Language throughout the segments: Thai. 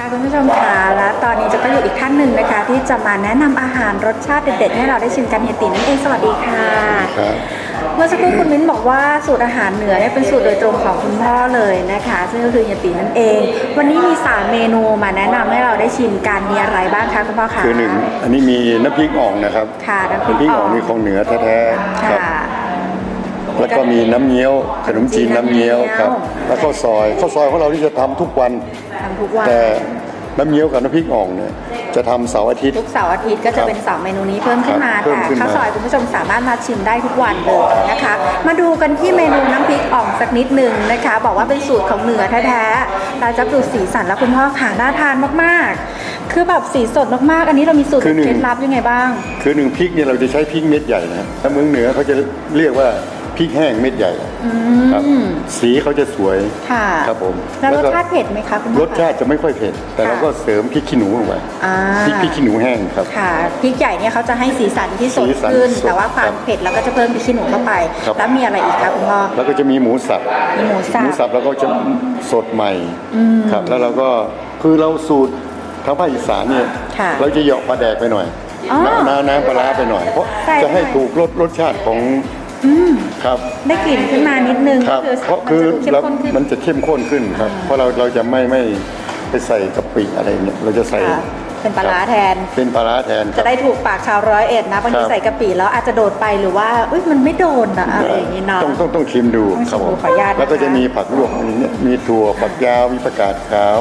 ค่ะคุณผู้ชมค่ะและตอนนี้จะก็อยู่อีกท่านหนึ่งนะคะ ที่จะมาแนะนำอาหารรสชาติเด็ดๆให้เราได้ชิมกันเฮียตีนั่นเองสวัสดีค่ะ ครับเมื่อสักครู่คุณมิ้นบอกว่าสูตรอาหารเหนือเนี่ยเป็นสูตรโดยตรงของคุณพ่อเลยนะคะ ซึ่งก็คือเฮียตีนั่นเอง วันนี้มีสามเมนูมาแนะนำให้เราได้ชิมกันมีอะไรบ้างคะคุณพ่อคะคือหนึ่งอันนี้มีน้ำพริกอ่องนะครับค่ะน้ำพริกน้ำพริกอ่องอ่องนี่ของเหนือแท้ๆครับค่ะแล้วก็มีน้ำเงี้ยวขนมจีนน้ำเงี้ยวครับน้ำเงี้ยวแล้วก็ซอยข้าวซอยของเราที่จะทำทุกวัน ทำทุกวัน แต่น้ำเงี้ยวกับน้ำพริกอ่องเนี่ยจะทำเสาร์อาทิตย์ ทุกเสาร์อาทิตย์ก็จะเป็นสองเมนูนี้เพิ่มขึ้นมาครับเพิ่แต่มขึ้นมาข้าวซอยคุณผู้ชมสามารถมาชิมได้ทุกวันเลยนะคะ มาดูกันที่เมนูน้ำพริกอ่องสักนิดหนึ่งนะคะ บอกว่าเป็นสูตรของเหนือแท้ๆเราจะดูสีสันแล้วคุณพ่อค่ะน่าทานมากๆ คือแบบสีสดมากๆ อันนี้เรามีสูตรคือหนึ่งเคล็ดลับยังไงบ้าง คือหนึ่งพริกเนี่ยเราจะใช้พริกเม็ดใหญ่นะถ้าเมืองเหนือเขาจะเรียกว่าพ ริกแห้งเม็ดใหญ่ครับสีเขาจะสวยค่ะครับผมแล้วรสก็ชาติเผ็ดไหมคะคุณพ่อรสชาติจะไม่ค่อยเผ็ดแต่ค่ะเราก็เสริมพริกขี้หนูลงไปอ่าพริกพริกขี้หนูแห้งครับค่ะพริกใหญ่เนี่ยเขาจะให้สีสันที่สดสีสันขึ้น สดแต่ว่าควาครัมบเผ็ดเราก็จะเพิ่มพริกขี้หนูเข้าไป ครับ แล้วมีอะไรอีกคะคุณพ่อ แล้วก็จะมีหมูสับมีหมูสับหมูสับแล้วก็จะสดใหม่ครับ แล้วเราก็คือเราสูตรทางภาคอีสานเนี่ยค่ะเราจะเหยาะปลาแดกไปหน่อยอ๋อน้ำน้ำน้ำปลาร้าไปหน่อย เพราะใช่จะให้ใช่ถูกรสรสชาติของ ครับได้กลิ่นขึ้นมานิดนึงครับก็คือเพราะคือมันจะดูเข้มเราข้นขึ้นมันจะเข้มข้นขึ้นครับ เพราะเราเราจะไม่ไม่ไปใส่กะปิอะไรเงี้ยเราจะใส่ ค่ะเป็นปลาร้าแทน เป็นปลาร้าแทนคจะรับได้ถูกปากชาวร้อยเอ็ดนะบางทีครับ ใส่กะปิแล้วอาจจะโดดไปหรือว่าอุ้ยมันไม่โดนอะอะไรอย่างนี้เนาะ ต้องต้องต้องชิมดูต้องชิมครับผมดูขออนุญาตนะคะ แล้วก็จะมีผักลวกอย่างเงี้ยมีถั่วฝักยาวมีประกาศขาว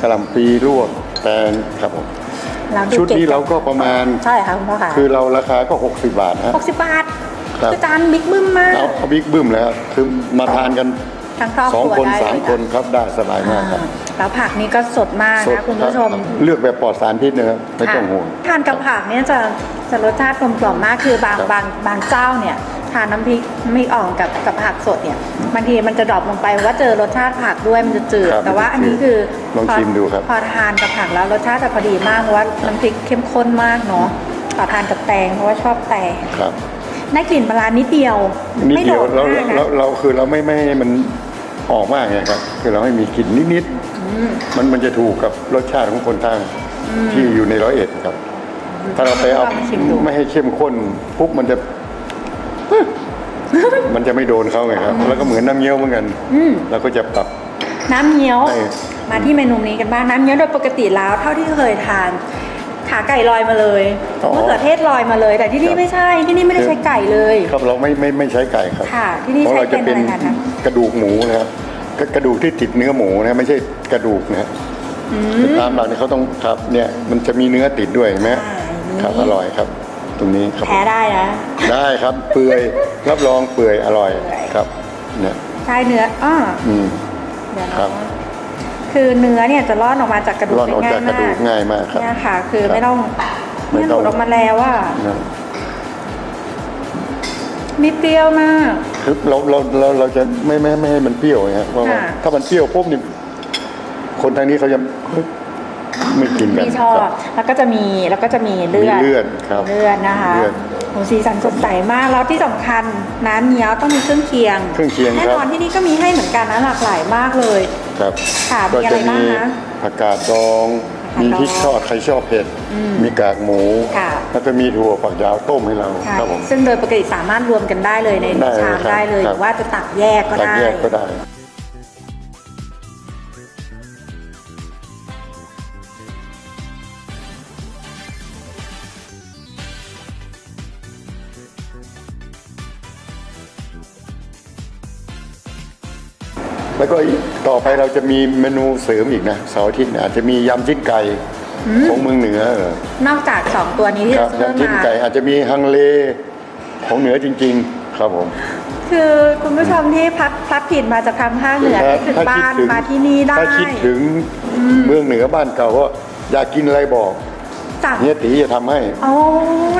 กะหล่ำปีลวกแตงครับผมแล้วชุดนี้เราก็ประมาณ ใช่ค่ะคุณพ่อค่ะคือเราราคาก็ 60 บาทนะหกสิบบาท ครับ คือจานบิ๊กบึ้มมากเอาเอาบิ๊กบึ้มแล้วคือมาทานกันทั้งครอบสองครัวคนได้สามเลยะคนครับได้สบายมากครับอ่าแล้วผักนี่ก็สดมากสดนะคุณรับผู้ชมเลือกแบบปลอดสารพิษนะครับไม่ต้องห่วงทานกับผักเนี่ยจะจะรสชาติกลมกล่อมมากคือบางครับบางบางเจ้าเนี่ยทานน้ำพริกไม่อ่องกับกับผักสดเนี่ยบางทีมันจะดรอปลงไปว่าเจอรสชาติผักด้วยมันจะจืด ครับแต่ว่าอันนี้คือลองพชิมดูครับ พอทานกับผักแล้วรสชาติจะพอดีมากเพราะว่าน้ำพริกเข้มข้นมากเนาะต่อทานกับแตงเพราะว่าชอบแตง ครับ ได้กลิ่นปลาร้านิดเดียว นิดไม่เดีโดยวดเรามากนะเราเราคือเราไม่ไม่ให้มันออกมากไงครับ คือเราให้มีกลิ่นนิดๆมันมันจะถูกกับรสชาติของคนทางที่อยู่ในร้อยเอ็ดครับ ถ้าเราไปเอาลองชิมดู ไม่ให้เข้มข้นปุ๊บมันจะ มันจะไม่โดนเขาไงครับ แล้วก็เหมือนน้ำเงี้ยวเหมือนกันเราก็จะปรับ น้ำเงี้ยว ใช่ มาที่เมนูนี้กันบ้างน้ำเงี้ยวโดยปกติแล้วเท่าที่เคยทาน ขาไก่ลอยมาเลยอ๋อ มะเขือเทศลอยมาเลย แต่ที่นี่ครับไม่ใช่ที่นี่ไม่ได้ใช้ไก่เลย ครับเราไม่ไม่ไม่ใช้ไก่ครับค่ะที่นี่ของเราใช้จะเป็เป็นนอะไรคะ กระดูกหมูนะครับกระกระดูกที่ติดเนื้อหมูนะไม่ใช่กระดูกนะครับแต่ตามหลักเนี่ยเขาต้องครับเนี่ยมันจะมีเนื้อติดด้วยเห็นไหมครับอร่อยครับ ตรงนี้ครับแพ้ได้นะได้ครับเปื่อยรับรองเปื่อยอร่อยครับเนี่ยใช่เนื้ออ้ออืม เดี๋ยวครันะบ คือเนื้อเนี่ยจะร่อนออกมาจากกระดูกร่อนออกได้จากกระดูกง่ายมากครับเนี่ยค่ะ คือครับไม่ต้องไม่เนี่ยหต้องลุดออกมาแล้วว่านะมีเปรี้ยวมากคือเราเราเราเราจะไม่ไม่ไม่ให้มันเปรี้ยวไงครับเพราะว่าค่ะถ้ามันเปรี้ยวปุ๊บนี่คนทางนี้เขาจะเฮ้ยไม่กินกันที่ชอบครับแล้วก็จะมีแล้วก็จะมีเลือดมีเลือดครับเลือดนะคะเลือดโอ้สีสันสดใสมากแล้วที่สำคัญน้ำเงี้ยวต้องมีเครื่องเคียงเครื่องเคียงแน่ครับนอนที่นี่ก็มีให้เหมือนกันนะหลากหลายมากเลย ครับค่ะก็มีอะไรจะมีบ้างนะผักกาดดอง ผักกาดดองมีพริกทอดใครชอบเผ็ดมีกากหมู ค่ะ แล้วก็มีถั่วฝักยาวต้มให้เราค่ะครับผม ซึ่งโดยปกติสามารถรวมกันได้เลยในได้ชามครับได้เลยคหรับ รือว่าจะตักแยกก็ตักได้ แยกก็ได้ แล้วก็ต่อไปเราจะมีเมนูเสริมอีกนะเสาร์อาทิตย์เนี่ยอาจจะมียำชิ้นไก่ของเมืองเหนือเออนอกจากสองตัวนี้ที่ครับจะเพิ่มยำชิ้นมา ไก่อาจจะมีฮังเลของเหนือจริง ๆ ครับผม คือคุณผู้ชมที่พัดพลัดผิดมาจากทางภาคเหนือครับที่ถึงบ้านมาที่นี่ได้ ถ้าคิดถึงเมืองเหนือบ้านเก่าว่าอยากกินอะไรบอก สั่งเฮียตีจะทำให้โอ้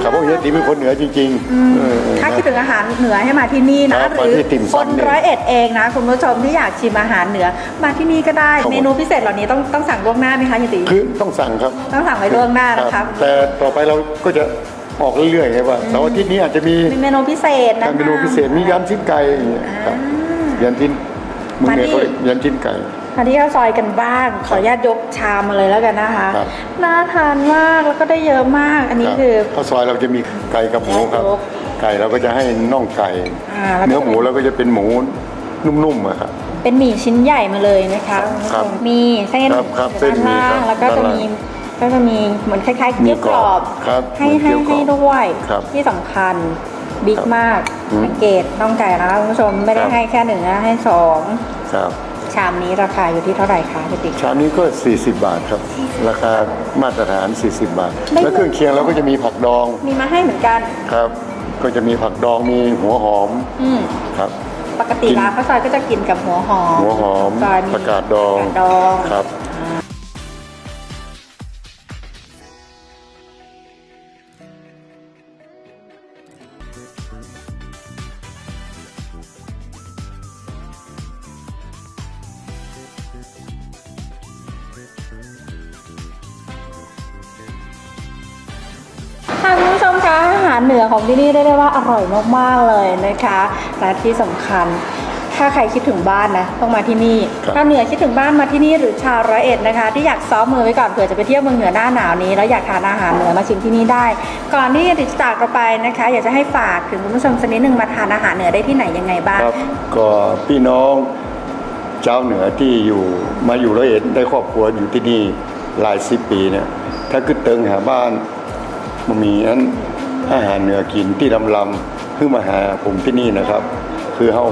ครับเพราะเฮียตีเป็นคนเหนือจริงๆเออเออถ้าคิดถึงอาหารเหนือให้มาที่นี่คนะรับหรือมาที่ติ่มคซำนเนี่ยร้อยเอ็ดเองนะคุณผู้ชมที่อยากชิมอาหารเหนือมาที่นี่ก็ได้ครับผมเมนูพิเศษเหล่านี้ต้องต้องสั่งล่วงหน้าไหมคะยายตีคือต้องสั่งครับต้องสั่งไว้ล่วงหน้านะครัคะบแต่ต่อไปเราก็จะออกเรื่อยๆไงว่าเสาร์อาทิตย์นี้อาจจะมีมีเมนูพิเศษนะเมนูพิเศษมียำชิ้นไก่อย่างเงี้ยครับยำชิ้นเมืองเหนือเขาเรียกยำชิ้นไก่ มาที่ข้าวซอยกันบ้าง ขออนุญาตยกชามมาเลยแล้วกันนะคะครับ น่าทานมากแล้วก็ได้เยอะมาก อันนี้รับคือ ข้าวซอยเราจะมีไก่กับหมูครับยกไก่เราก็จะให้น่องไก่ อ่าแล้วก็ เนื้อหมูเราก็จะเป็นหมูนุ่มๆอะครับ เป็นหมี่ชิ้นใหญ่มาเลยนะคะครับมีเส้นครับครับอยู่เส้นด้านล่างมีครับแล้วก็จะด้านล่างมีก็จะมีเหมือนคล้ายๆเกี๊ยวกรอบครับให้เหมืให้อนเกี๊ให้ยวกรอบด้วยครับที่สำคัญบิ๊กครับมากอืมสังเกตน่องไก่นะคะคุณผู้ชมไม่ได้ครับ ให้แค่หนึ่งนะให้สอง ครับ ชามนี้ราคาอยู่ที่เท่าไหร่คะพี่ติ๊ก ชามนี้ก็ 40 บาทครับ ราคามาตรฐาน 40 บาท ได้ แล้วเครื่องเคียงเราก็จะมีผักดองมีมาให้เหมือนกัน ครับ ก็จะมีผักดองมีหัวหอมอืมครับ ปกติกิน ร้านข้าวซอยก็จะกินกับหัวหอมหัวหอมซอยมีผักกาดดองผักกาดดอง ครับ ของที่นี่ได้ได้ว่าอร่อยมากๆเลยนะคะและที่สำคัญถ้าใครคิดถึงบ้านนะต้องมาที่นี่ครับถ้าเหนือคิดถึงบ้านมาที่นี่หรือชาวร้อยเอ็ดนะคะ ที่อยากซ้อมมือไว้ก่อนเผื่อจะไปเที่ยวเมืองเหนือหน้าหนาวนี้ แล้วอยากทานอาหารเหนือมาชิมที่นี่ได้ ก่อนที่จะจากเราไปนะคะ อยากจะให้ฝากถึงคุณผู้ชมสักนิดหนึ่งมาทานอาหารเหนือได้ที่ไหนยังไงบ้างครับก็พี่น้องเจ้าวเหนือที่อยู่มาอยู่ร้อยเอ็ดได้ครอบครัวอยู่ที่นี่หลายสิบปีเนี่ยถ้าขึ้นเติงหาบ้านมามีอัน อาหารเหนือกินที่ลำลำๆขึ้นมาหาผมที่นี่นะครับ คือเฮา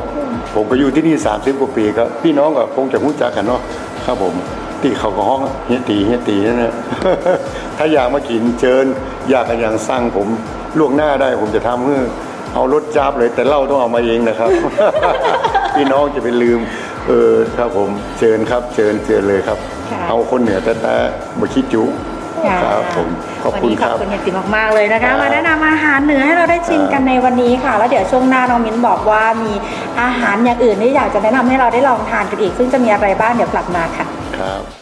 ผมก็อยู่ที่นี่ 30กว่าปีครับพี่น้องก็คงจะรู้จักกันเนาะครับผมที่เขาก็ห้องเฮียตีเฮียตีนั่นแหละถ้าอยากมากินเชิญอยากกันอย่างสั่งผมล่วงหน้าได้ผมจะทำเพื่อเอารถจับเลยแต่เหล้าต้องเอามาเองนะครับ พี่น้องจะไปลืม เออครับผมเชิญครับเชิญเชิญเลยครับค่ะเอาคนเหนือแต่แต่บคิดจุ ค่ะครับผมขอบคุณวันนี้คขรัอบบคุณเฮียติมากๆเลยนะครัคะบมาแนะนำอาหารเหนือให้เราได้ชิมกันในวันนี้ค่ะ แล้วเดี๋ยวช่วงหน้าน้องมิ้นบอกว่ามีอาหารอย่างอื่นที่อยากจะแนะนำให้เราได้ลองทานกันอีก ซึ่งจะมีอะไรบ้างเดี๋ยวกลับมาค่ะ ครับ